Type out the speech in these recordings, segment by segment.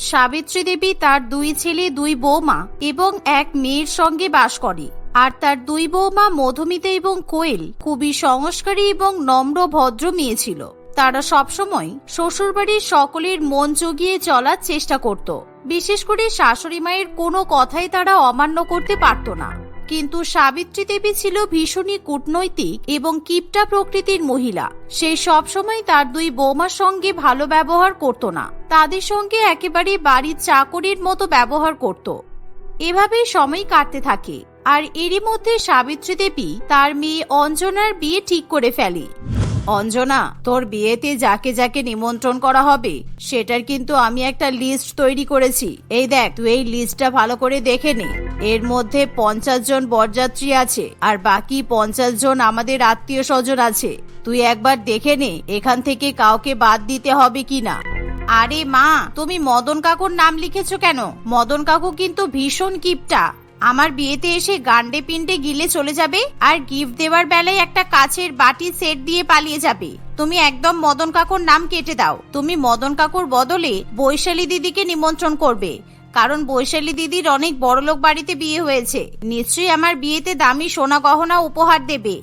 সাবিত্রী দেবী তার দুই ছেলে, দুই বৌমা এবং এক মেয়ের সঙ্গে বাস করে। আর তার দুই বৌমা মধুমিতা এবং কোয়েল খুবই সংস্কারী এবং নম্র, ভদ্র মেয়ে ছিল। তারা সবসময় শ্বশুরবাড়ির সকলের মন জগিয়ে চলার চেষ্টা করত। বিশেষ করে শাশুড়ি মায়ের কোনো কথাই তারা অমান্য করতে পারত না। কিন্তু সাবিত্রী দেবী ছিল ভীষণই কূটনৈতিক এবং কিপটা প্রকৃতির মহিলা। সে সবসময় তার দুই বৌমার সঙ্গে ভালো ব্যবহার করত না। তাদের সঙ্গে একেবারে বাড়ির চাকরির মতো ব্যবহার করত। এভাবেই সময় কাটতে থাকে। আর এরই মধ্যে সাবিত্রী দেবী তার মেয়ে অঞ্জনার বিয়ে ঠিক করে ফেলে। অঞ্জনা, তোর বিয়েতে যাকে যাকে নিমন্ত্রণ করা হবে, সেটার কিন্তু আমি একটা লিস্ট তৈরি করেছি। এই দেখ, তুই এই লিস্টটা ভালো করে দেখে নে। এর মধ্যে পঞ্চাশ জন বরযাত্রী আছে, আর বাকি পঞ্চাশ জন আমাদের আত্মীয় স্বজন আছে। তুই একবার দেখে নে, এখান থেকে কাউকে বাদ দিতে হবে কিনা। আরে মা, তুমি মদন কাকুর নাম লিখেছো কেন? মদন কাকু কিন্তু ভীষণ কিপটা। আমার বিয়েতে এসে গান্ডে পিন্ডে গিলে চলে যাবে আর গিফট দেওয়ার বেলায় একটা কাচের বাটি সেট দিয়ে পালিয়ে যাবে। তুমি একদম মদন কাকুর নাম কেটে দাও। তুমি মদন কাকুর বদলে বৈশালী দিদিকে নিমন্ত্রণ করবে। কারণ বৈশালী দিদির অনেক বড়লোক বাড়িতে বিয়ে হয়েছে। নিশ্চয়ই আমার বিয়েতে দামি সোনা গহনা উপহার দেবে।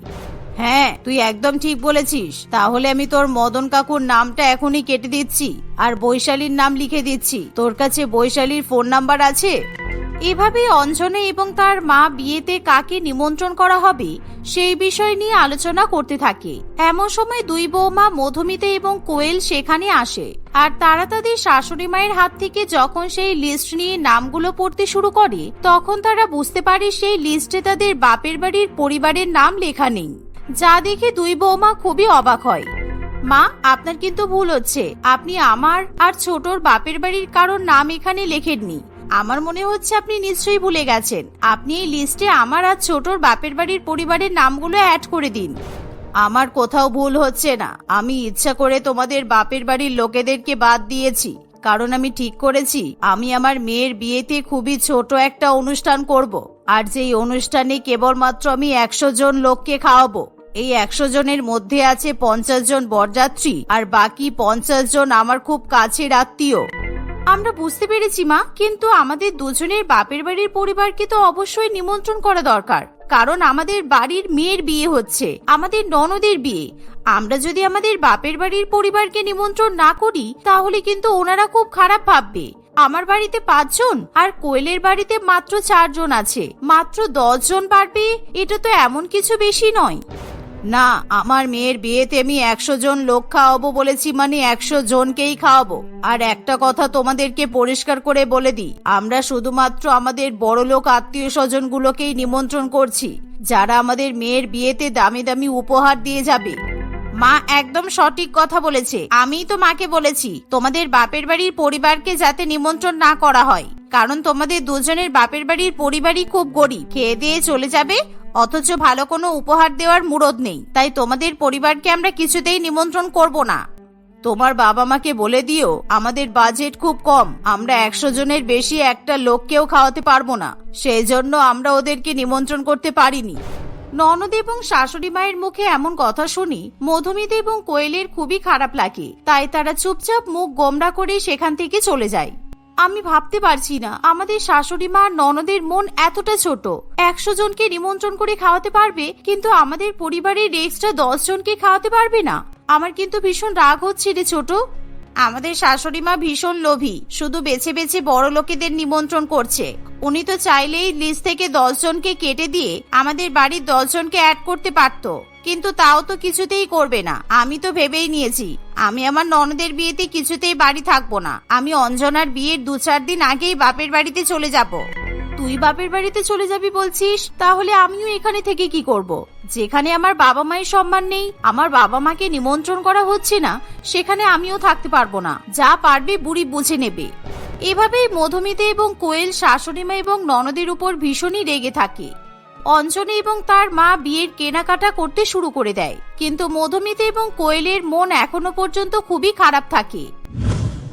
হ্যাঁ তুই একদম ঠিক বলেছিস। তাহলে আমি তোর মদন কাকুর নামটা এখনই কেটে দিচ্ছি। আর বৈশালীর নাম লিখে দিচ্ছি। তোর কাছে বৈশালীর ফোন নাম্বার আছে? এভাবে অঞ্জনে এবং তার মা বিয়েতে কাকে নিমন্ত্রণ করা হবে, সেই বিষয় নিয়ে আলোচনা করতে থাকে। এমন সময় দুই বৌমা মধুমিতা এবং কোয়েল সেখানে আসে, আর তারা তাদের শাশুড়ি মায়ের হাত থেকে যখন সেই লিস্ট নিয়ে নামগুলো পড়তে শুরু করে, তখন তারা বুঝতে পারে সেই লিস্টে তাদের বাপের বাড়ির পরিবারের নাম লেখা নেই। যা দেখে দুই বৌমা খুবই অবাক হয়। মা, আপনার কিন্তু ভুল হচ্ছে। আপনি আমার আর ছোটর বাপের বাড়ির কারোর নাম এখানে লেখেননি। আমার মনে হচ্ছে আপনি নিশ্চয়ই ভুলে গেছেন। আপনি এই লিস্টে আমার আর ছোটর বাপের বাড়ির পরিবারের নামগুলো অ্যাড করে দিন। আমার কোথাও ভুল হচ্ছে না। আমি ইচ্ছা করে তোমাদের বাপের বাড়ির লোকেদেরকে বাদ দিয়েছি। কারণ আমি ঠিক করেছি, আমি আমার মেয়ের বিয়েতে খুবই ছোট একটা অনুষ্ঠান করব। আর যেই অনুষ্ঠানে কেবলমাত্র আমি একশো জন লোককে খাওয়াবো, এই একশো জনের মধ্যে আছে পঞ্চাশ জন বরযাত্রী আর বাকি পঞ্চাশ জন আমার খুব কাছের আত্মীয়। আমরা বুঝতে পেরেছি, মা, কিন্তু আমাদের দুজনের বাপের বাড়ির পরিবারকে তো অবশ্যই নিমন্ত্রণ করা দরকার, কারণ আমাদের বাড়ির মেয়ের বিয়ে হচ্ছে, আমাদের ননদের বিয়ে। আমরা যদি আমাদের বাপের বাড়ির পরিবারকে নিমন্ত্রণ না করি, তাহলে কিন্তু ওনারা খুব খারাপ ভাববে। আমার বাড়িতে পাঁচজন আর কোয়েলের বাড়িতে মাত্র চারজন আছে, মাত্র দশ জন পারবে? এটা তো এমন কিছু বেশি নয়। না, আমার মেয়ের বিয়েতে আমি একশো জন লোক খাওয়াবো বলেছি মানে একশো জনকেই খাওয়াবো। আর একটা কথা তোমাদেরকে পরিষ্কার করে বলে দিই, আমরা শুধুমাত্র আমাদের বড় লোক আত্মীয় স্বজন গুলোকেই নিমন্ত্রণ করছি, যারা আমাদের মেয়ের বিয়েতে দামি দামি উপহার দিয়ে যাবে। মা একদম সঠিক কথা বলেছে, আমিই তো মাকে বলেছি, তোমাদের বাপের বাড়ির পরিবারকে যাতে নিমন্ত্রণ না করা হয়, কারণ তোমাদের দুজনের বাপের বাড়ির পরিবারই খুব গরিব, খেয়ে দিয়ে চলে যাবে অথচ ভালো কোনো উপহার দেওয়ার মুরদ নেই। তাই তোমাদের পরিবারকে আমরা কিছুতেই নিমন্ত্রণ করব না। তোমার বাবা মাকে বলে দিও, আমাদের বাজেট খুব কম। আমরা একশো জনের বেশি একটা লোককেও খাওয়াতে পারব না। সেই জন্য আমরা ওদেরকে নিমন্ত্রণ করতে পারিনি। ননদ এবং শাশুড়ি মায়ের মুখে এমন কথা শুনি, মধুমিতা এবং কোয়েলের খুবই খারাপ লাগে। তাই তারা চুপচাপ মুখ গোমরা করে সেখান থেকে চলে যায়। আমি ভাবতে পারছি না। আমাদের শাশুড়ি মা ননদের মন এতটা ছোট। একশো জনকে নিমন্ত্রণ করে খাওয়াতে পারবে, কিন্তু আমাদের পরিবারের এক্সট্রা দশ জনকে খাওয়াতে পারবে না। আমার কিন্তু ভীষণ রাগ হচ্ছে রে ছোট। আমাদের শাশুড়ি মা ভীষণ লোভী, শুধু বেছে বেছে বড় লোকেদের নিমন্ত্রণ করছে। উনি তো চাইলেই লিস্ট থেকে দশজনকে কেটে দিয়ে আমাদের বাড়ির দশজনকে অ্যাড করতে পারত। কিন্তু তাও তো কিছুতেই করবে না। আমি তো ভেবেই নিয়েছি, আমি আমার ননদের বিয়েতে কিছুতেই বাড়ি থাকব না। আমি অঞ্জনার বিয়ের দু চার দিন আগেই বাপের বাড়িতে চলে যাব। তুই বাপের বাড়িতে চলে যাবি বলছিস? তাহলে আমিও এখানে থেকে কি করব। যেখানে আমার বাবা মায়ের সম্মান নেই, আমার বাবা মাকে নিমন্ত্রণ করা হচ্ছে না, সেখানে আমিও থাকতে পারব না। যা পারবে বুড়ি বুঝে নেবে। এভাবেই মধুমিতা এবং কোয়েল শাশুড়িমা এবং ননদের উপর ভীষণই রেগে থাকে। অঞ্জনে এবং তার মা বিয়ের কেনাকাটা করতে শুরু করে দেয়। কিন্তু মধুমিতা এবং কোয়েলের মন এখনও পর্যন্ত খুবই খারাপ থাকে।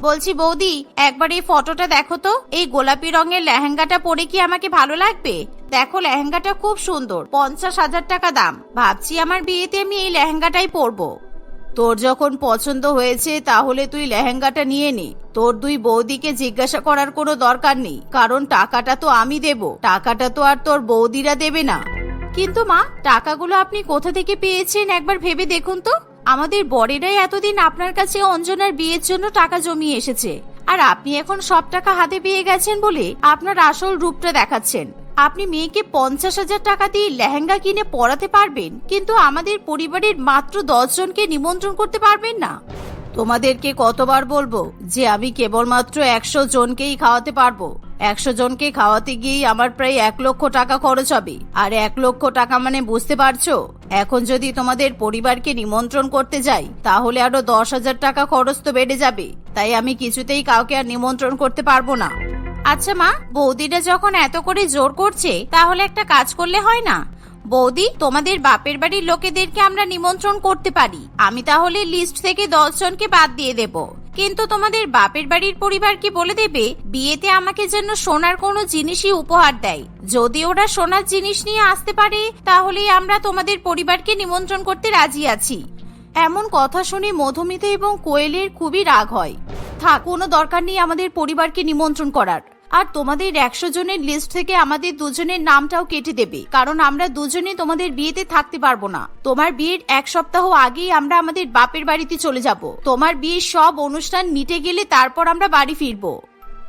বলছি বৌদি, একবার এই ফটোটা দেখো তো। এই গোলাপি রঙের লেহেঙ্গাটা পরে কি আমাকে ভালো লাগবে? দেখো, লেহেঙ্গাটা খুব সুন্দর, পঞ্চাশ হাজার টাকা দাম। ভাবছি আমার বিয়েতে আমি এই লেহেঙ্গাটাই পরবো। তোর যখন পছন্দ হয়েছে, তাহলে তুই লেহেঙ্গাটা নিয়ে নে। তোর দুই বৌদিকে জিজ্ঞাসা করার কোনো দরকার নেই, কারণ টাকাটা তো আমি দেব। টাকাটা তো আর তোর বৌদিরা দেবে না। কিন্তু মা, টাকাগুলো আপনি কোথা থেকে পেয়েছেন একবার ভেবে দেখুন তো। আমাদের বরেরাই এতদিন আপনার কাছে অঞ্জনার বিয়ের জন্য টাকা জমিয়ে এসেছে। আর আপনি এখন সব টাকা হাতে পেয়ে গেছেন বলে আপনার আসল রূপটা দেখাচ্ছেন। আপনি মেয়েকে পঞ্চাশ হাজার টাকা দিয়ে লেহেঙ্গা কিনে পড়াতে পারবেন, কিন্তু আমাদের পরিবারের মাত্র দশজনকে নিমন্ত্রণ করতে পারবেন না। তোমাদেরকে কতবার বলব যে আমি কেবলমাত্র একশো জনকেই খাওয়াতে পারব। একশো জনকে খাওয়াতে গিয়েই আমার প্রায় এক লক্ষ টাকা খরচ হবে। আর এক লক্ষ টাকা মানে বুঝতে পারছ? এখন যদি তোমাদের পরিবারকে নিমন্ত্রণ করতে যাই, তাহলে আরও দশ হাজার টাকা খরচ তো বেড়ে যাবে। তাই আমি কিছুতেই কাউকে আর নিমন্ত্রণ করতে পারব না। আচ্ছা মা, বৌদিটা যখন এত করে জোর করছে, তাহলে একটা কাজ করলে হয় না? বৌদি, তোমাদের বাপের বাড়ির লোকেদেরকে আমরা নিমন্ত্রণ করতে পারি। আমি তাহলে লিস্ট থেকে দশ জনকে বাদ দিয়ে দেব। কিন্তু তোমাদের বাপের বাড়ির পরিবার কি বলে দেবে? বিয়েতে আমাকে যেন সোনার কোনো জিনিসই উপহার দেয়। যদি ওরা সোনার জিনিস নিয়ে আসতে পারে, তাহলেই আমরা তোমাদের পরিবারকে নিমন্ত্রণ করতে রাজি আছি। এমন কথা শুনে মধুমিতা এবং কোয়েলের খুবই রাগ হয়। থাক, কোনো দরকার নেই আমাদের পরিবারকে নিমন্ত্রণ করার। আর তোমাদের একশো জনের লিস্ট থেকে আমাদের দুজনের নামটাও কেটে দেবে। কারণ আমরা দুজনে তোমাদের বিয়েতে থাকতে পারব না। তোমার বিয়ের এক সপ্তাহ আগেই আমরা আমাদের বাপের বাড়িতে চলে যাব। তোমার বিয়ের সব অনুষ্ঠান মিটে গেলে তারপর আমরা বাড়ি ফিরবো।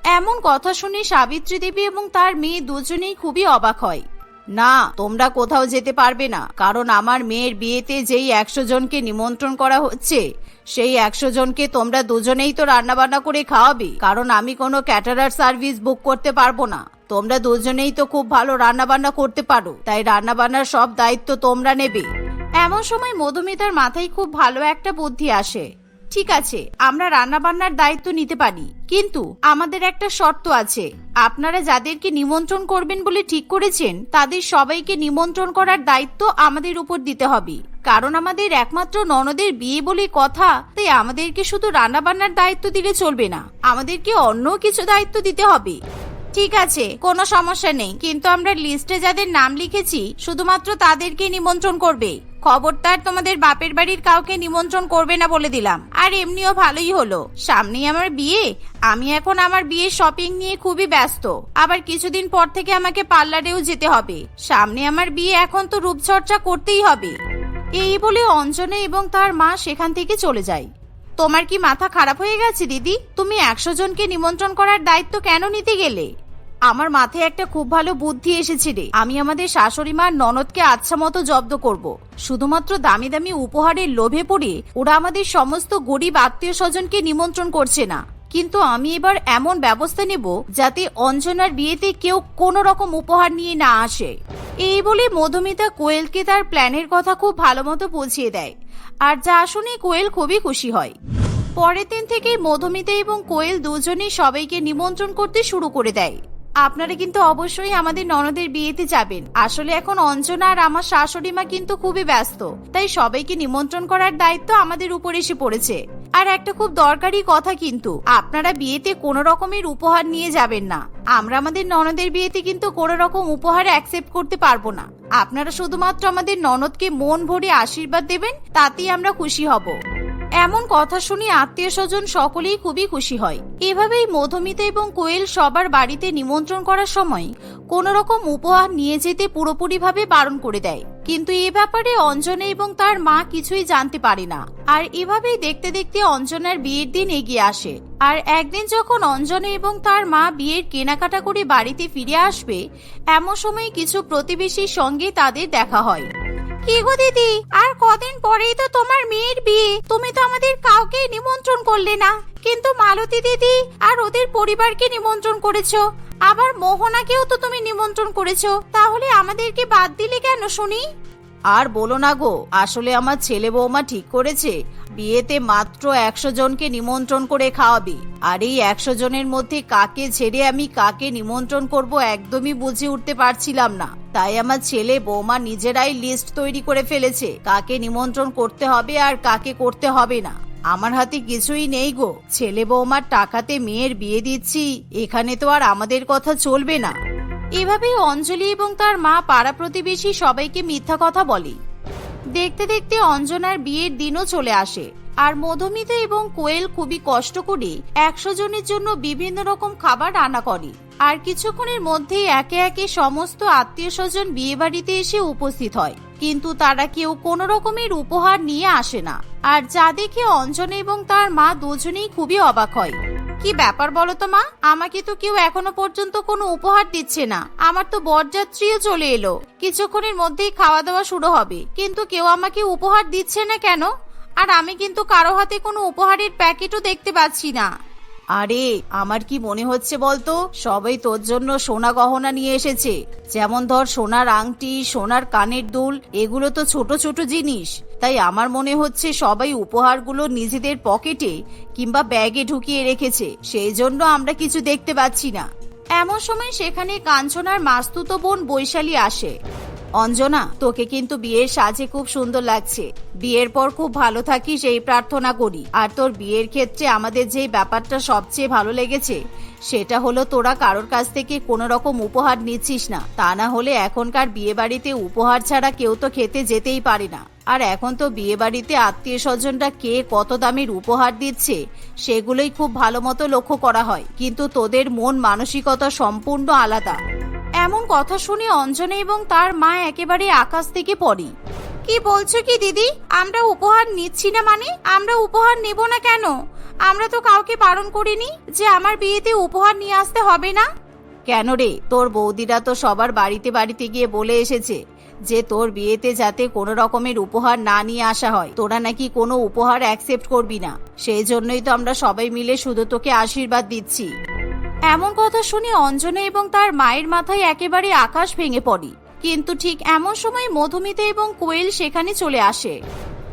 এমন কথা শুনে সাবিত্রী দেবী এবং তার মেয়ে দুজনেই খুবই অবাক হয়। না, তোমরা কোথাও যেতে পারবে না, কারণ আমার মেয়ের বিয়েতে যেই একশো জনকে নিমন্ত্রণ করা হচ্ছে, সেই একশো জনকে তোমরা দুজনেই তো রান্নাবান্না করে খাওয়াবে, কারণ আমি কোনো ক্যাটারার সার্ভিস বুক করতে পারব না। তোমরা দুজনেই তো খুব ভালো রান্নাবান্না করতে পারো, তাই রান্নাবান্নার সব দায়িত্ব তোমরা নেবে। এমন সময় মধুমিতার মাথায় খুব ভালো একটা বুদ্ধি আসে। ঠিক আছে, আমরা রান্নাবান্নার দায়িত্ব নিতে পারি, কিন্তু আমাদের একটা শর্ত আছে। আপনারা যাদেরকে নিমন্ত্রণ করবেন বলে ঠিক করেছেন, তাদের সবাইকে নিমন্ত্রণ করার দায়িত্ব আমাদের উপর দিতে হবে। কারণ আমাদের একমাত্র ননদের বিয়ে বলে কথা, তাই আমাদেরকে শুধু রান্নাবান্নার দায়িত্ব দিলে চলবে না। আমাদেরকে অন্য কিছু দায়িত্ব দিতে হবে। ঠিক আছে, কোনো সমস্যা নেই, কিন্তু আমরা লিস্টে যাদের নাম লিখেছি, শুধুমাত্র তাদেরকে নিমন্ত্রণ করবে। খবরদার তোমাদের বাপের বাড়ির কাউকে নিমন্ত্রণ করবে না বলে দিলাম। আর এমনিও ভালোই হলো। সামনেই আমার বিয়ে। আমি এখন আমার বিয়ের শপিং নিয়ে খুবই ব্যস্ত। আবার কিছুদিন পর থেকে আমাকে পার্লারেও যেতে হবে। সামনে আমার বিয়ে এখন তো রূপচর্চা করতেই হবে। এই বলে অঞ্জনা এবং তার মা সেখান থেকে চলে যায়। তোমার কি মাথা খারাপ হয়ে গেছে, দিদি? তুমি একশো জনকে নিমন্ত্রণ করার দায়িত্ব কেন নিতে গেলে? আমার মাথায় একটা খুব ভালো বুদ্ধি এসেছে রে। আমি আমাদের শাশুড়ি মার ননদকে আচ্ছা মতো জব্দ করব। শুধুমাত্র দামি দামি উপহারের লোভে পড়ে ওরা আমাদের সমস্ত গরিব আত্মীয় স্বজনকে নিমন্ত্রণ করছে না। কিন্তু আমি এবার এমন ব্যবস্থা নেব যাতে অঞ্জনার বিয়েতে কেউ কোনো রকম উপহার নিয়ে না আসে। এই বলে মধুমিতা কোয়েলকে তার প্ল্যানের কথা খুব ভালো মতো বুঝিয়ে দেয়। আর যা শুনে কোয়েল খুবই খুশি হয়। পরের দিন থেকেই মধুমিতা এবং কোয়েল দুজনেই সবাইকে নিমন্ত্রণ করতে শুরু করে দেয়। আপনারা কিন্তু অবশ্যই আমাদের ননদের বিয়েতে যাবেন। আসলে এখন অঞ্জনা আর আমার শাশুড়ি মা কিন্তু খুবই ব্যস্ত। তাই সবাইকে নিমন্ত্রণ করার দায়িত্ব আমাদের উপর এসে পড়েছে। আর একটা খুব দরকারি কথা কিন্তু, আপনারা বিয়েতে কোনো রকমের উপহার নিয়ে যাবেন না। আমরা আমাদের ননদের বিয়েতে কিন্তু কোনো রকম উপহার অ্যাকসেপ্ট করতে পারব না। আপনারা শুধুমাত্র আমাদের ননদকে মন ভরে আশীর্বাদ দেবেন, তাতেই আমরা খুশি হব। এমন কথা শুনে আত্মীয় স্বজন সকলেই খুবই খুশি হয়। এভাবেই মধুমিতা এবং কোয়েল সবার বাড়িতে নিমন্ত্রণ করার সময় কোন রকম উপহার নিয়ে যেতে পুরোপুরিভাবে বারণ করে দেয়। কিন্তু এ ব্যাপারে অঞ্জনা এবং তার মা কিছুই জানতে পারে না। আর এভাবেই দেখতে দেখতে অঞ্জনার বিয়ের দিন এগিয়ে আসে। আর একদিন যখন অঞ্জনা এবং তার মা বিয়ের কেনাকাটা করে বাড়িতে ফিরে আসবে, এমন সময় কিছু প্রতিবেশীর সঙ্গে তাদের দেখা হয়। কি গো দিদি? আর কদিন পরেই তো তোমার মেয়ের বিয়ে। তুমি তো আমাদের কাউকে নিমন্ত্রণ করলে না। কিন্তু মালতী দিদি আর ওদের পরিবারকে নিমন্ত্রণ করেছ। আবার মোহনাকেও তো তুমি নিমন্ত্রণ করেছ। তাহলে আমাদেরকে বাদ দিলে কেন শুনি? আর বলো না গো, আসলে আমার ছেলে বৌমা ঠিক করেছে। বিয়েতে মাত্র একশো জনকে নিমন্ত্রণ করে খাওয়াবে। আর এই একশো জনের মধ্যে কাকে ছেড়ে আমি কাকে নিমন্ত্রণ করব একদমই বুঝে উঠতে পারছিলাম না। তাই আমার ছেলে বৌমা নিজেরাই লিস্ট তৈরি করে ফেলেছে। কাকে নিমন্ত্রণ করতে হবে আর কাকে করতে হবে না। আমার হাতে কিছুই নেই গো। ছেলে বৌমার টাকাতে মেয়ের বিয়ে দিচ্ছি। এখানে তো আর আমাদের কথা চলবে না। এভাবেই অঞ্জলি এবং তার মা পাড়া প্রতিবেশী সবাইকে মিথ্যা কথা বলে। দেখতে দেখতে অঞ্জনার বিয়ের দিনও চলে আসে। আর মধুমিতা এবং কোয়েল খুবই কষ্ট করে একশো জনের জন্য বিভিন্ন রকম খাবার রান্না করে। আর কিছুক্ষণের মধ্যেই একে একে সমস্ত আত্মীয় স্বজন বিয়ে বাড়িতে এসে উপস্থিত হয়। কিন্তু তারা কেউ কোনো রকমের উপহার নিয়ে আসে না। আর যা দেখে অঞ্জনা এবং তার মা দুজনেই খুবই অবাক হয়। কি ব্যাপার বলো তো মা? আমাকে তো কেউ এখনও পর্যন্ত কোনো উপহার দিচ্ছে না। আমার তো বরযাত্রীও চলে এলো। কিছুক্ষণের মধ্যেই খাওয়া দাওয়া শুরু হবে। কিন্তু কেউ আমাকে উপহার দিচ্ছে না কেন? আর আমি কিন্তু কারও হাতে কোনো উপহারের প্যাকেটও দেখতে পাচ্ছি না। আরে, আমার কি মনে হচ্ছে বলতো? সবাই তোর জন্য সোনা গহনা নিয়ে এসেছে। যেমন ধর সোনার আংটি, সোনার কানের দুল, এগুলো তো ছোট ছোট জিনিস। তাই আমার মনে হচ্ছে সবাই উপহারগুলো নিজেদের পকেটে কিংবা ব্যাগে ঢুকিয়ে রেখেছে। সেই জন্য আমরা কিছু দেখতে পাচ্ছি না। এমন সময় সেখানে কাঞ্চনার মাস্তুতো বোন বৈশালী আসে। অঞ্জনা, তোকে কিন্তু বিয়ের সাজে খুব সুন্দর লাগছে। বিয়ের পর খুব ভালো থাকিস এই প্রার্থনা করি। আর তোর বিয়ের ক্ষেত্রে আমাদের যে ব্যাপারটা সবচেয়ে ভালো লেগেছে, সেটা হলো তোরা কারোর কাছ থেকে কোনো রকম উপহার নিচ্ছিস না। তা না হলে এখনকার বিয়ে বাড়িতে উপহার ছাড়া কেউ তো খেতে যেতেই পারে না। আর এখন তো বিয়ে বাড়িতে আত্মীয় স্বজনরা কে কত দামের উপহার দিচ্ছে, সেগুলোই খুব ভালো মতো লক্ষ্য করা হয়। কিন্তু তোদের মন মানসিকতা সম্পূর্ণ আলাদা। এমন কথা শুনে অঞ্জনা এবং তার মা একেবারে আকাশ থেকে পড়ি। কি বলছো কি দিদি? আমরা উপহার নিচ্ছি না মানে? আমরা উপহার নেব না কেন? আমরা তো কাউকে বারণ করিনি যে আমার বিয়েতে উপহার নিয়ে আসতে হবে না? কেন রে? তোর বৌদিরা তো সবার বাড়িতে বাড়িতে গিয়ে বলে এসেছে যে তোর বিয়েতে যাতে কোনো রকমের উপহার না নিয়ে আসা হয়। তোরা নাকি কোনো উপহার অ্যাকসেপ্ট করবি না। সেই জন্যই তো আমরা সবাই মিলে শুধু তোকে আশীর্বাদ দিচ্ছি। এমন কথা শুনে অঞ্জনা এবং তার মায়ের মাথায় একেবারে আকাশ ভেঙে পড়ি। কিন্তু ঠিক এমন সময় মধুমিতা এবং কোয়েল সেখানে চলে আসে।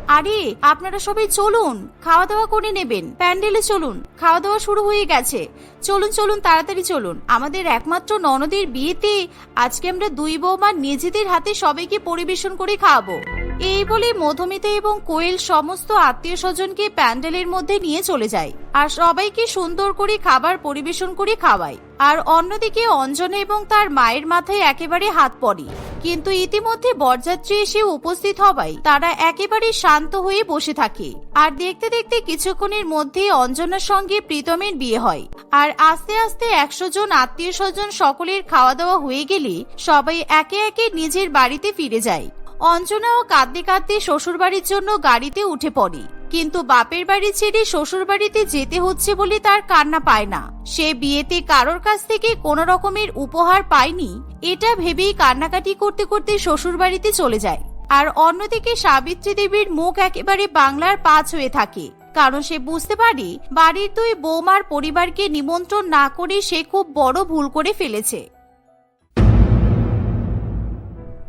আরে, আপনারা সবাই চলুন খাওয়া দাওয়া করে নেবেন, প্যান্ডেলে চলুন খাওয়া দাওয়া শুরু হয়ে গেছে। চলুন চলুন, তাড়াতাড়ি চলুন। আমাদের একমাত্র ননদের বিয়েতে আজকে আমরা দুই বৌমা নিজেদের হাতে সবাইকে পরিবেশন করে খাওয়াবো। এই বলে মধুমিতা এবং কোয়েল সমস্ত আত্মীয় স্বজনকে প্যান্ডেলের মধ্যে নিয়ে চলে যায় আর সবাইকে সুন্দর করে খাবার পরিবেশন করে খাওয়ায়। আর অন্যদিকে অঞ্জনা এবং তার মায়ের মাথায় একেবারে হাত পড়ে। কিন্তু ইতিমধ্যে বরযাত্রী এসে উপস্থিত হওয়ায় তারা একেবারে শান্ত হয়ে বসে থাকে। আর দেখতে দেখতে কিছুক্ষণের মধ্যেই অঞ্জনার সঙ্গে প্রীতমের বিয়ে হয়। আর আস্তে আস্তে একশো জন আত্মীয় স্বজন সকলের খাওয়া দাওয়া হয়ে গেলে সবাই একে একে নিজের বাড়িতে ফিরে যায়। অঞ্জনাও কাঁদতে কাঁদতে শ্বশুরবাড়ির জন্য গাড়িতে উঠে পড়ে। কিন্তু বাপের বাড়ি ছেড়ে শ্বশুর বাড়িতে যেতে হচ্ছে বলে তার কান্না পায় না। সে বিয়েতে কারোর কাছ থেকে কোনো রকমের উপহার পায়নি, এটা ভেবেই কান্নাকাটি করতে করতে শ্বশুর বাড়িতে চলে যায়। আর অন্যদিকে সাবিত্রী দেবীর মুখ একেবারে বাংলার পাঁচ হয়ে থাকে। কারণ সে বুঝতে পারে, বাড়ির দুই বৌমার পরিবারকে নিমন্ত্রণ না করে সে খুব বড় ভুল করে ফেলেছে।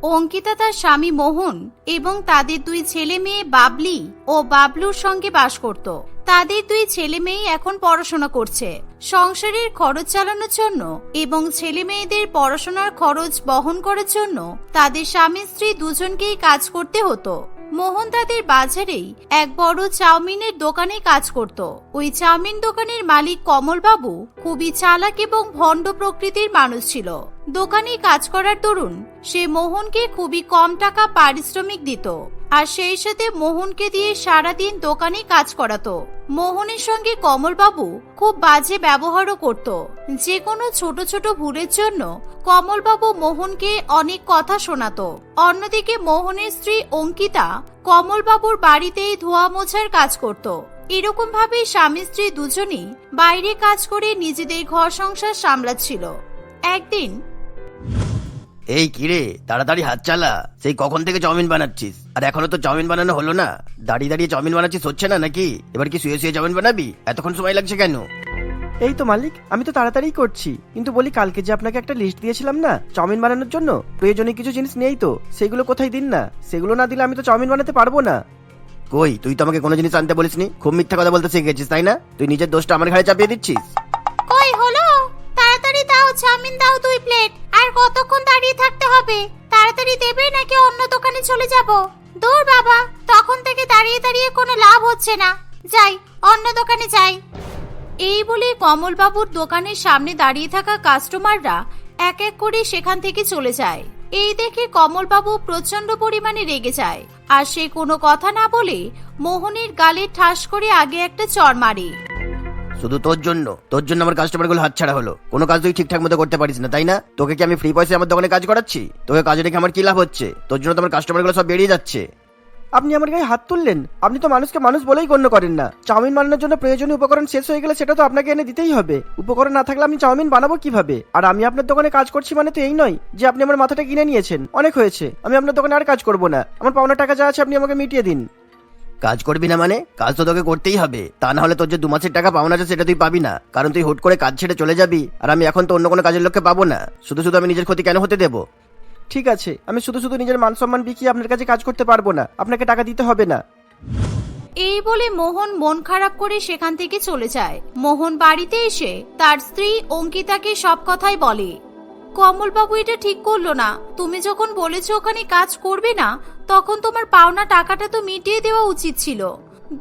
অঙ্কিতা তার স্বামী মোহন এবং তাদের দুই ছেলে মেয়ে বাবলি ও বাবলুর সঙ্গে বাস করত। তাদের দুই ছেলে মেয়ে এখন পড়াশোনা করছে। সংসারের খরচ চালানোর জন্য এবং ছেলে মেয়েদের পড়াশোনার খরচ বহন করার জন্য তাদের স্বামী স্ত্রী দুজনকেই কাজ করতে হতো। মোহন তাদের বাজারেই এক বড় চাউমিনের দোকানে কাজ করত। ওই চাউমিন দোকানের মালিক কমলবাবু খুবই চালাক এবং ভণ্ড প্রকৃতির মানুষ ছিল। দোকানে কাজ করার দরুন সে মোহনকে খুবই কম টাকা পারিশ্রমিক দিত। আর সেই সাথে মোহনকে দিয়ে সারাদিন দোকানে কাজ করাতো। মোহনের সঙ্গে কমলবাবু খুব বাজে ব্যবহারও করত। যে কোনো ছোট ছোট ভুলের জন্য কমলবাবু মোহনকে অনেক কথা শোনাতো। অন্যদিকে মোহনের স্ত্রী অঙ্কিতা কমলবাবুর বাড়িতেই ধোয়া মোছার কাজ করত। এরকম ভাবে স্বামী স্ত্রী দুজনেই বাইরে কাজ করে নিজেদের ঘর সংসার সামলাচ্ছিল। একদিন এই কিরে তাড়াতাড়ি হাত চালা। সেই কখন থেকে চাউমিন বানাচ্ছিস? আর এখনও তো চাউমিন বানানো হলো না। দাঁড়িয়ে দাঁড়িয়ে চাউমিন বানাচ্ছিস হচ্ছে না নাকি? এবার কি শুয়ে শুয়ে চাউমিন বানাবি? এতক্ষণ সময় লাগছে কেন? এই তো মালিক আমি তো তাড়াতাড়ি করছি। কিন্তু বলি কালকে যে আপনাকে একটা লিস্ট দিয়েছিলাম না চাউমিন বানানোর জন্য প্রয়োজনীয় কিছু জিনিস নেই তো সেগুলো কোথায় দিন না? সেগুলো না দিলে আমি তো চাউমিন বানাতে পারব না। কই তুই তো আমাকে কোনো জিনিস আনতে বলিসনি? খুব মিথ্যা কথা বলতে শিখে গেছিস তাই না? তুই নিজের দোষটা আমার ঘাড়ে চাপিয়ে দিচ্ছিস? কই হলো? তাড়াতাড়ি দাও চাউমিন দাও দুই প্লেট আর কতক্ষণ দাঁড়িয়ে থাকতে হবে? তাড়াতাড়ি দেবে নাকি অন্য দোকানে চলে যাব? দূর, বাবা। তখন থেকে দাঁড়িয়ে দাঁড়িয়ে কোনো লাভ হচ্ছে না। যাই, অন্য দোকানে যাই। এই বলে কমলবাবুর দোকানের সামনে দাঁড়িয়ে থাকা কাস্টমাররা এক এক করে সেখান থেকে চলে যায়। এই দেখে কমলবাবু প্রচণ্ড পরিমাণে রেগে যায়। আর সে কোনো কথা না বলে মোহনের গালে ঠাস করে আগে একটা চড় মারে। শুধু তোর জন্য। তোর জন্য আমার কাস্টমারগুলো হাতছাড়া হলো। কোনো কাজ তুই ঠিকঠাক মতো করতে পারিস না, তাই না? তোকে কি আমি ফ্রি পয়সা আমার দোকানে কাজ করাচ্ছি? তোকে কাজে রেখে আমার কি লাভ হচ্ছে? তোর জন্য তো আমার কাস্টমারগুলো সব বেরিয়ে যাচ্ছে। আপনি আমার গায়ে হাত তুললেন? আপনি তো মানুষকে মানুষ বলেই গণ্য করেন না। চাউমিন বানানোর জন্য প্রয়োজনীয় উপকরণ শেষ হয়ে গেলে সেটা তো আপনাকে এনে দিতেই হবে। উপকরণ না থাকলে আমি চাউমিন বানাবো কীভাবে? আর আমি আপনার দোকানে কাজ করছি মানে তো এই নয় যে আপনি আমার মাথাটা কিনে নিয়েছেন। অনেক হয়েছে। আমি আপনার দোকানে আর কাজ করব না। আমার পাওনা টাকা যা আছে আপনি আমাকে মিটিয়ে দিন। কাজ করবি না মানে? কাজ তো তোকে করতেই হবে। তা না হলে তোর যে দু মাসের টাকা পাওনা আছে সেটা তুই পাবি না। কারণ তুই হুট করে কাজ ছেড়ে চলে যাবি আর আমি এখন তো অন্য কোনো কাজের লোককে পাবো না। শুধু শুধু আমি নিজের ক্ষতি কেন হতে দেবো? ঠিক আছে আমি শুধু শুধু নিজের মান সম্মান বিকিয়ে আপনার কাছে কাজ করতে পারব না। আপনাকে টাকা দিতে হবে না। এই বলে মোহন মন খারাপ করে সেখান থেকে চলে যায়। মোহন বাড়িতে এসে তার স্ত্রী অঙ্কিতাকে সব কথাই বলে। কমলবাবু এটা ঠিক করল না। তুমি যখন বলেছ ওখানে কাজ করবে না তখন তোমার পাওনা টাকাটা তো মিটিয়ে দেওয়া উচিত ছিল।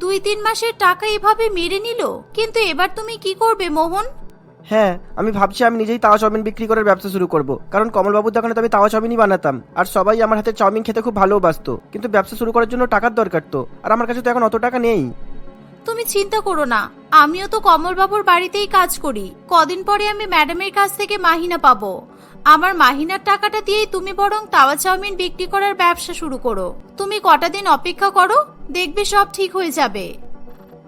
দুই তিন মাসের টাকা এভাবে মেরে নিল? কিন্তু এবার তুমি কি করবে মোহন? হ্যাঁ আমি ভাবছি আমি নিজেই তাওয়া চাউমিন বিক্রি করার ব্যবসা শুরু করব। কারণ কমলবাবুর দোকানে তো আমি তাওয়া চাউমিনই বানাতাম। আর সবাই আমার হাতে চাউমিন খেতে খুব ভালোবাসতো কিন্তু ব্যবসা শুরু করার জন্য টাকার দরকার তো। আর আমার কাছে তো এখন অত টাকা নেই। তুমি চিন্তা করো না। আমিও তো কমলবাবুর বাড়িতেই কাজ করি। কদিন পরে আমি ম্যাডামের কাছ থেকে মাহিনা পাবো। আমার মাহিনার টাকাটা দিয়েই তুমি বরং তাওয়া চাউমিন বিক্রি করার ব্যবসা শুরু করো। তুমি কটা দিন অপেক্ষা করো দেখবে সব ঠিক হয়ে যাবে।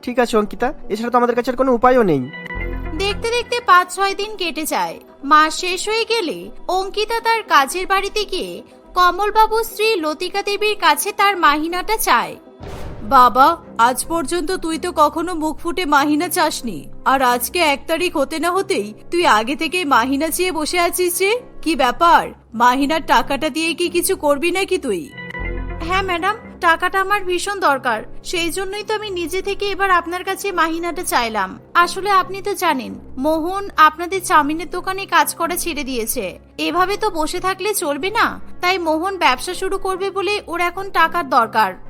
ঠিক আছে অঙ্কিতা। এছাড়া তো আমাদের কাছে আর কোনো উপায়ও নেই। দেখতে দেখতে পাঁচ ছয় দিন কেটে যায়। মাস শেষ হয়ে গেলে অঙ্কিতা তার কাজের বাড়িতে গিয়ে কমলবাবু স্ত্রী লতিকা দেবীর কাছে তার মাহিনাটা চায়। বাবা, আজ পর্যন্ত তুই তো কখনো মুখ ফুটে মাহিনা চাসনি। আর আজকে এক তারিখ হতে না হতেই তুই আগে থেকে মাহিনা চেয়ে বসে আছিস যে? কি ব্যাপার? মাহিনার টাকাটা দিয়ে কি কিছু করবি নাকি তুই? হ্যাঁ ম্যাডাম, টাকাটা আমার ভীষণ দরকার। সেই জন্যই তো আমি নিজে থেকে এবার আপনার কাছে মাহিনাটা চাইলাম। আসলে আপনি তো জানেন, মোহন আপনাদের চাউমিনের দোকানে কাজ করা ছেড়ে দিয়েছে। এভাবে তো বসে থাকলে চলবে না। তাই মোহন ব্যবসা শুরু করবে বলে ওর এখন টাকার দরকার।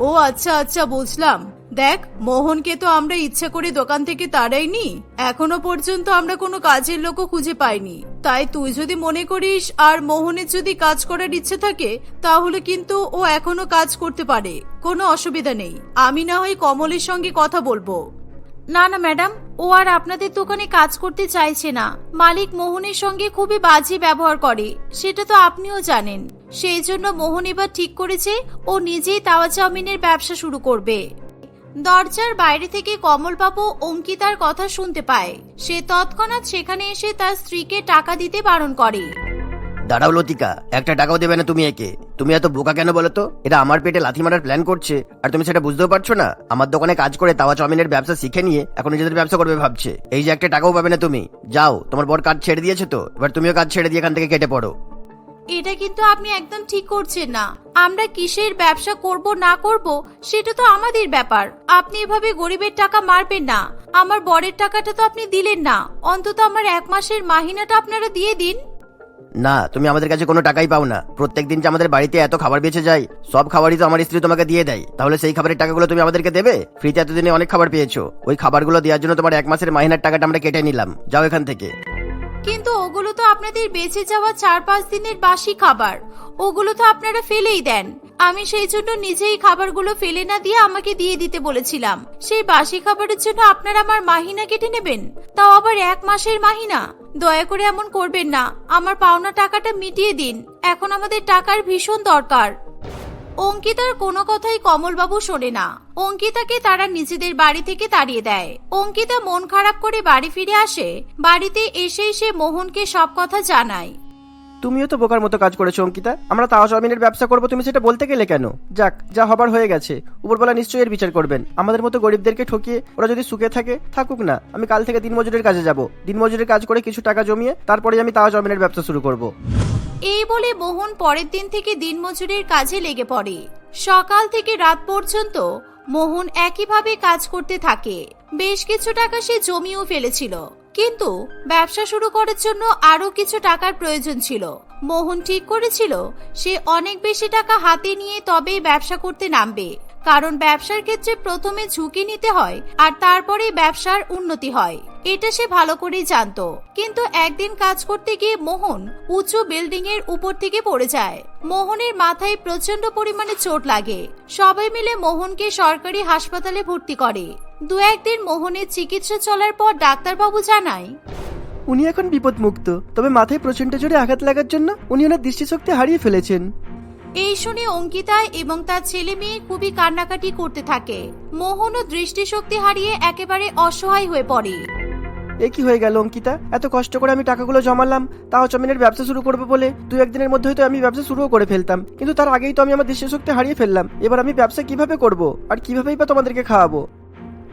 ও আচ্ছা আচ্ছা বুঝলাম। দেখ, মোহনকে তো আমরা ইচ্ছা করে দোকান থেকে তাড়াইনি, এখনও পর্যন্ত আমরা কোনো কাজের লোকও খুঁজে পাইনি। তাই তুই যদি মনে করিস আর মোহনের যদি কাজ করার ইচ্ছে থাকে, তাহলে কিন্তু ও এখনও কাজ করতে পারে, কোনো অসুবিধা নেই। আমি না হয় কমলের সঙ্গে কথা বলব। না না, ম্যাডাম, ও আর আপনাদের দোকানে কাজ করতে চাইছে না। মালিক মোহনের সঙ্গে খুবই বাজে ব্যবহার করে, সেটা তো আপনিও জানেন। সেই জন্য মোহন এবার ঠিক করেছে, ও নিজেই তাওয়া চাউমিনের ব্যবসা শুরু করবে। দরজার বাইরে থেকে কমলবাবু অঙ্কিতার কথা শুনতে পায়। সে তৎক্ষণাৎ সেখানে এসে তার স্ত্রীকে টাকা দিতে বারণ করে। দাঁড়াও লতিকা, একটা টাকাও দেবে না তুমি একে। তুমি এত বোকা কেন বলো তো? এটা আমার পেটে লাথি মারার প্ল্যান করছে। আর তুমি সেটা বুঝতেও পারছ না? আমার দোকানে কাজ করে তাওয়া চাউমিনের ব্যবসা শিখে নিয়ে এখন নিজেদের ব্যবসা করবে ভাবছে। এই যে একটা টাকাও পাবে না তুমি। যাও, তোমার বর কাজ ছেড়ে দিয়েছে তো। এবার তুমিও কাজ ছেড়ে দিয়ে এখান থেকে কেটে পড়ো। এটা কিন্তু আপনি একদম ঠিক করছেন না। আমরা কিসের ব্যবসা করব না করব, সেটা তো আমাদের ব্যাপার। আপনি এভাবে গরিবের টাকা মারবেন না। আমার বরের টাকাটা তো আপনি দিলেন না। অন্তত আমার এক মাসের মাহিনাটা আপনারা দিয়ে দিন। না, তুমি আমাদের কাছে কোনো টাকাই পাও না। প্রত্যেক দিন যে আমাদের বাড়িতে এত খাবার বেঁচে যায়, সব খাবারই তো আমার স্ত্রী তোমাকে দিয়ে দেয়। তাহলে সেই খাবারের টাকাগুলো তুমি আমাদেরকে দেবে? ফ্রিতে এতদিনে অনেক খাবার পেয়েছ। ওই খাবারগুলো দেওয়ার জন্য তোমার এক মাসের মাহিনার টাকাটা আমরা কেটে নিলাম। যাও এখান থেকে। কিন্তু ওগুলো তো আপনাদের বেঁচে যাওয়া চার পাঁচ দিনের বাসি খাবার। ওগুলো তো আপনারা ফেলেই দেন। আমি সেই জন্য নিজেই খাবারগুলো ফেলে না দিয়ে আমাকে দিয়ে দিতে বলেছিলাম। সেই বাসি খাবারের জন্য আপনারা আমার মাহিনা কেটে নেবেন? তাও আবার এক মাসের মাহিনা? দয়া করে এমন করবেন না। আমার পাওনা টাকাটা মিটিয়ে দিন। এখন আমাদের টাকার ভীষণ দরকার। অঙ্কিতার কোনো কথাই কমলবাবু শোনে না। অঙ্কিতাকে তারা নিজেদের বাড়ি থেকে তাড়িয়ে দেয়। অঙ্কিতা মন খারাপ করে বাড়ি ফিরে আসে। বাড়িতে এসেই সে মোহনকে সব কথা জানায়। তুমিও তো বোকার মতো কাজ করেছ, অঙ্কিতা। আমরা তাওয়া চাউমিনের ব্যবসা করব, তুমি সেটা বলতে গেলে কেন? যাক, যা হবার হয়ে গেছে। উপরবেলা নিশ্চয়ই এর বিচার করবেন। আমাদের মতো গরিবদেরকে ঠকিয়ে ওরা যদি সুখে থাকে, থাকুক না। আমি কাল থেকে দিনমজুরের কাজে যাব। দিনমজুরের কাজ করে কিছু টাকা জমিয়ে তারপরে আমি তাওয়া চাউমিনের ব্যবসা শুরু করব। এই বলে মোহন পরের দিন থেকে দিনমজুরির কাজে লেগে পড়ে। সকাল থেকে রাত পর্যন্ত মোহন একইভাবে কাজ করতে থাকে। বেশ কিছু টাকা সে জমিও ফেলেছিল। কিন্তু ব্যবসা শুরু করার জন্য আরও কিছু টাকার প্রয়োজন ছিল। মোহন ঠিক করেছিল, সে অনেক বেশি টাকা হাতে নিয়ে তবেই ব্যবসা করতে নামবে। কারণ ব্যবসার ক্ষেত্রে প্রথমে ঝুঁকি নিতে হয় আর তারপরেই ব্যবসার উন্নতি হয়। এটা সে ভালো করেই জানত। কিন্তু একদিন কাজ করতে গিয়ে মোহন উঁচু বিল্ডিং এর উপর থেকে পড়ে যায়। মোহনের মাথায় প্রচণ্ড পরিমাণে চোট লাগে। সবাই মিলে মোহনকে সরকারি হাসপাতালে ভর্তি করে। দু একদিন মোহনের চিকিৎসা চলার পর ডাক্তারবাবু জানায়, উনি এখন বিপদমুক্ত। তবে মাথায় প্রচণ্ড জোরে আঘাত লাগার জন্য উনি ওনার দৃষ্টিশক্তি হারিয়ে ফেলেছেন। এই শুনে অঙ্কিতা এবং তার ছেলে মেয়ে খুবই কান্নাকাটি করতে থাকে। মোহনও দৃষ্টিশক্তি হারিয়ে একেবারে অসহায় হয়ে পড়ে। এ কি হয়ে গেল অঙ্কিতা? এত কষ্ট করে আমি টাকাগুলো জমালাম, তাও চাউমিনের ব্যবসা শুরু করব বলে দু একদিনের মধ্যে হয়তো আমি ব্যবসা শুরুও করে ফেলতাম। কিন্তু তার আগেই তো আমি আমার দৃষ্টিশক্তি হারিয়ে ফেললাম। এবার আমি ব্যবসা কীভাবে করব? আর কিভাবেই বা তোমাদেরকে খাওয়াবো?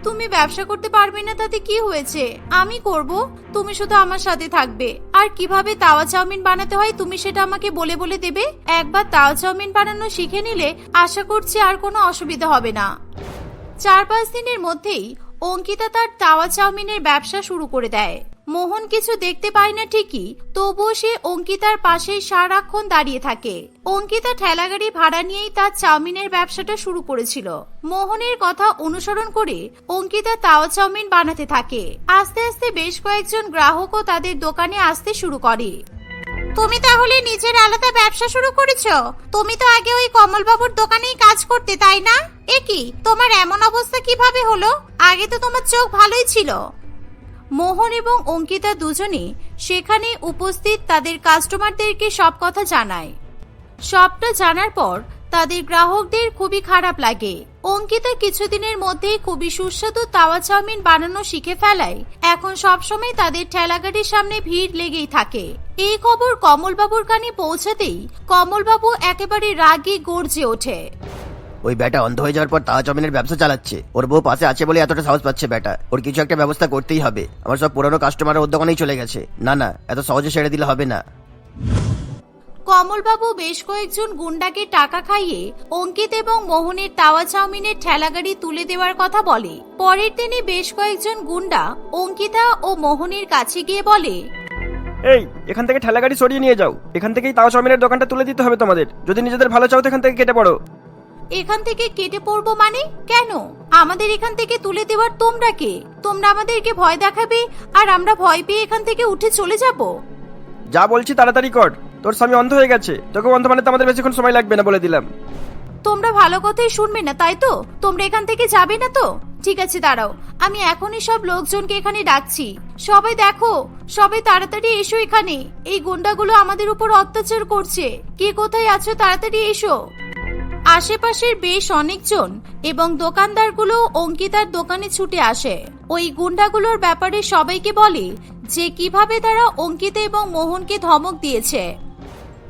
তুমি ব্যবসা করতে পারবে না, তাতে কি হয়েছে? আমি করব, তুমি শুধু আমার সাথে থাকবে। আর কীভাবে তাওয়া চাউমিন বানাতে হয়, তুমি সেটা আমাকে বলে বলে দেবে? একবার তাওয়া চাউমিন বানানো শিখে নিলে আশা করছি আর কোনো অসুবিধা হবে না। চার পাঁচ দিনের মধ্যেই অঙ্কিতা তার তাওয়া চাউমিনের ব্যবসা শুরু করে দেয়। মোহন কিছু দেখতে পায় না ঠিকই, তবুও সে অঙ্কিতার পাশে সারাক্ষণ দাঁড়িয়ে থাকে। অঙ্কিতা ঠেলাগাড়ি ভাড়া নিয়েই তার চাউমিনের ব্যবসাটা শুরু করেছিল। মোহনের কথা অনুসরণ করে অঙ্কিতা তাওয়া চাউমিন বানাতে থাকে। আস্তে আস্তে বেশ কয়েকজন গ্রাহকও তাদের দোকানে আসতে শুরু করে। তুমি তাহলে নিজের আলাদা ব্যবসা শুরু করেছ? তুমি তো আগে ওই কমলবাবুর দোকানেই কাজ করতে, তাই না? এ কি, তোমার এমন অবস্থা কীভাবে হলো? আগে তো তোমার চোখ ভালোই ছিল। মোহন এবং অঙ্কিতা দুজনে সেখানে উপস্থিত তাদের কাস্টমারদেরকে সব কথা জানায়। সবটা জানার পর তাদের গ্রাহকদের খুবই খারাপ লাগে। অঙ্কিতা কিছুদিনের মধ্যেই খুবই সুস্বাদু তাওয়া চাউমিন বানানো শিখে ফেলায়। এখন সবসময় তাদের ঠেলাগাড়ির সামনে ভিড় লেগেই থাকে। এই খবর কমলবাবুর কানে পৌঁছাতেই কমলবাবু একেবারে রাগে গর্জে ওঠে। ওই ব্যাটা অন্ধ হয়ে যাওয়ার পর তাওয়া চাউমিনের ব্যবসা চালাচ্ছে। ওর বউ পাশে আছে বলে এতটা সাহস পাচ্ছে ব্যাটা। ওর কিছু একটা ব্যবস্থা করতেই হবে। আমার সব পুরনো কাস্টমার ওর দোকানেই চলে গেছে। না না এত সহজে ছেড়ে দিলে হবে না। কমলবাবু বেশ কয়েকজন গুন্ডাকে টাকা খাইয়ে অঙ্কিত এবং মোহনের তাওয়া চাউমিনের ঠেলাগাড়ি তুলে দেওয়ার কথা বলে। পরের দিনে বেশ কয়েকজন গুন্ডা অঙ্কিতা ও মোহনের কাছে গিয়ে বলে এই এখান থেকে ঠেলা গাড়ি সরিয়ে নিয়ে যাও। এখান থেকেই তাওয়া চাউমিনের দোকানটা তুলে দিতে হবে তোমাদের। যদি নিজেদের ভালো চাও তো এখান থেকে কেটে পড়ো। এখান থেকে কেটে পড়ব মানে? কেন? আমাদের এখান থেকে তুলে দেওয়ার তোমরা কে? তোমরা আমাদেরকে ভয় দেখাবে আর আমরা ভয় পেয়ে এখান থেকে উঠে চলে যাব। যা বলছি তাড়াতাড়ি কর। তোর স্বামী অন্ধ হয়ে গেছে। তোকে অন্ধ মানে আমাদের বেশিক্ষণ সময় লাগবে না বলে দিলাম। তোমরা ভালো কথাই শুনবে না তাই তো? তোমরা এখান থেকে যাবে না তো? ঠিক আছে দাঁড়াও। আমি এখনই সব লোকজনকে এখানে ডাকছি। সবাই দেখো সবাই তাড়াতাড়ি এসো এখানে। এই গুন্ডাগুলো আমাদের উপর অত্যাচার করছে। কে কোথায় আছো তাড়াতাড়ি এসো। আশেপাশের বেশ অনেকজন এবং দোকানদারগুলো অঙ্কিতার দোকানে ছুটে আসে। ওই গুন্ডাগুলোর ব্যাপারে সবাইকে বলে যে কীভাবে তারা অঙ্কিতা এবং মোহনকে ধমক দিয়েছে।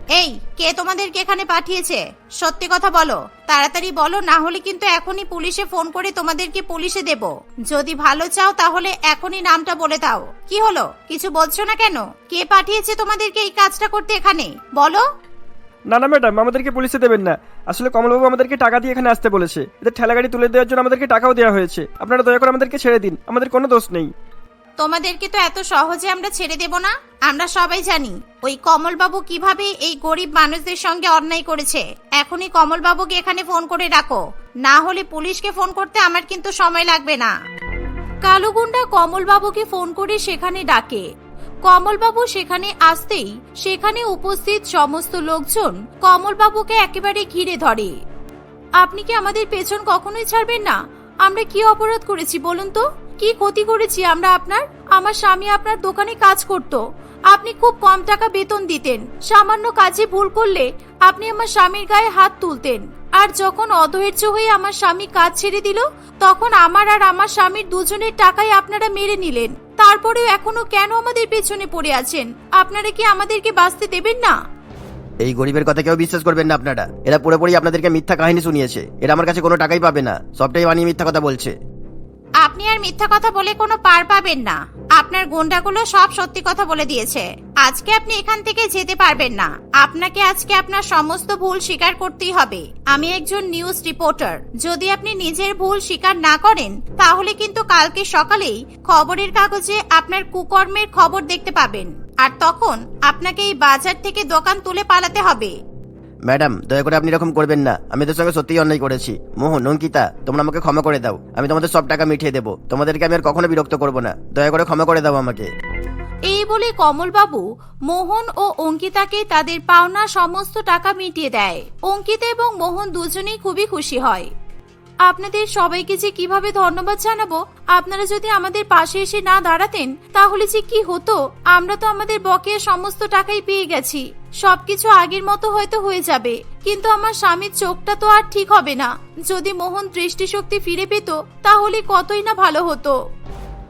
এই, কে তোমাদেরকে এখানে পাঠিয়েছে? সত্যি কথা বলো। তাড়াতাড়ি বলো, না হলে কিন্তু এখনই পুলিশে ফোন করে তোমাদেরকে পুলিশে দেব। যদি ভালো চাও তাহলে এখনই নামটা বলে দাও। কি হলো? কিছু বলছো না কেন? কে পাঠিয়েছে তোমাদেরকে এই কাজটা করতে এখানে? বলো। না না ম্যাডাম আমাদেরকে পুলিশে দেবেন না। আসলে কমলবাবু আমাদেরকে টাকা দিয়ে এখানে আসতে বলেছে। এদের ঠেলা গাড়ি তুলে দেওয়ার জন্য আমাদেরকে টাকাও দেওয়া হয়েছে। আপনারা দয়া করে আমাদেরকে ছেড়ে দিন। আমাদের কোনো দোষ নেই। তোমাদেরকে তো এত সহজে আমরা ছেড়ে দেব না? আমরা সবাই জানি, ওই কমলবাবু কীভাবে এই গরিব মানুষদের সঙ্গে অন্যায় করেছে। এখনই কমলবাবুকে এখানে ফোন করে রাখো না হলে পুলিশকে ফোন করতে আমার কিন্তু সময় লাগবে না। কালুগুন্ডা কমলবাবুকে ফোন করে সেখানে ডাকে। কমলবাবু সেখানে আসতেই সেখানে উপস্থিত সমস্ত লোকজন কমলবাবুকে একেবারে ঘিরে ধরে। আপনি কি আমাদের পেছন কখনোই ছাড়বেন না? আমরা কি অপরাধ করেছি বলুন তো? কি ক্ষতি করেছি আমরা আপনার? আমার স্বামী আপনার দোকানে কাজ করত। আপনি খুব কম টাকা বেতন দিতেন। সামান্য কাজে ভুল করলে আপনি আমার স্বামীর গায়ে হাত তুলতেন। আর যখন অধৈর্য হয়ে আমার স্বামী কাজ ছেড়ে দিল, তখন আমার আর আমার স্বামীর দুজনের টাকাই আপনারা মেরে নিলেন। তারপরেও এখনও কেন আমাদের পেছনে পড়ে আছেন? আপনারা কি আমাদেরকে বাঁচতে দেবেন না? এই গরিবের কথা কেউ বিশ্বাস করবেন না আপনারা। এরা পুরোপুরি আপনাদেরকে মিথ্যা কাহিনী শুনিয়েছে। এরা আমার কাছে কোনো টাকাই পাবে না। সবটাই বানিয়ে মিথ্যা কথা বলছে। আপনি আর মিথ্যা কথা বলে কোনো পার পাবেন না। আপনার গুন্ডাগুলো সব সত্যি কথা বলে দিয়েছে। আজকে আপনি এখান থেকে যেতে পারবেন না। আপনাকে আজকে আপনার সমস্ত ভুল স্বীকার করতেই হবে। আমি একজন নিউজ রিপোর্টার। যদি আপনি নিজের ভুল স্বীকার না করেন, তাহলে কিন্তু কালকে সকালেই খবরের কাগজে আপনার কুকর্মের খবর দেখতে পাবেন। আর তখন আপনাকে এই বাজার থেকে দোকান তুলে পালাতে হবে। ম্যাডাম, দয়া করে আপনি এরকম করবেন না। আমি তোর সঙ্গে সত্যিই অন্যায় করেছি। মোহন অঙ্কিতা তোমরা আমাকে ক্ষমা করে দাও। আমি তোমাদের সব টাকা মিটিয়ে দেবো। তোমাদেরকে আমি আর কখনো বিরক্ত করব না। দয়া করে ক্ষমা করে দাও আমাকে। এই বলে কমলবাবু মোহন ও অঙ্কিতাকে তাদের পাওনা সমস্ত টাকা মিটিয়ে দেয়। অঙ্কিতা এবং মোহন দুজনেই খুবই খুশি হয়। আপনাদের সবাইকে যে কীভাবে ধন্যবাদ জানাব? আপনারা যদি আমাদের পাশে এসে না দাঁড়াতেন, তাহলে যে কি হতো? আমরা তো আমাদের বকেয়া সমস্ত টাকাই পেয়ে গেছি। সবকিছু আগের মতো হয়তো হয়ে যাবে। কিন্তু আমার স্বামীর চোখটা তো আর ঠিক হবে না। যদি মোহন দৃষ্টিশক্তি ফিরে পেত, তাহলে কতই না ভালো হতো।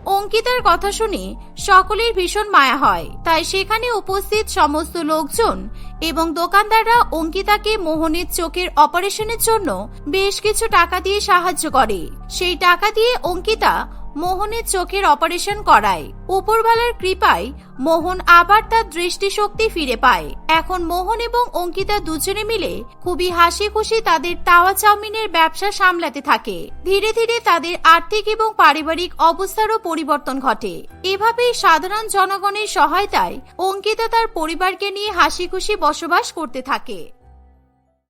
অঙ্কিতার কথা শুনে সকলের ভীষণ মায়া হয়। তাই সেখানে উপস্থিত সমস্ত লোকজন এবং দোকানদাররা অঙ্কিতাকে মোহনের চোখের অপারেশনের জন্য বেশ কিছু টাকা দিয়ে সাহায্য করে। সেই টাকা দিয়ে অঙ্কিতা মোহনের চোখের অপারেশন করায়। উপরওয়ালার কৃপায় মোহন আবার তার দৃষ্টিশক্তি ফিরে পায়। এখন মোহন এবং অঙ্কিতা দুজনে মিলে খুবই হাসি খুশি তাদের তাওয়া চাউমিনের ব্যবসা সামলাতে থাকে। ধীরে ধীরে তাদের আর্থিক এবং পারিবারিক অবস্থারও পরিবর্তন ঘটে। এভাবেই সাধারণ জনগণের সহায়তায় অঙ্কিতা তার পরিবারকে নিয়ে হাসি খুশি বসবাস করতে থাকে।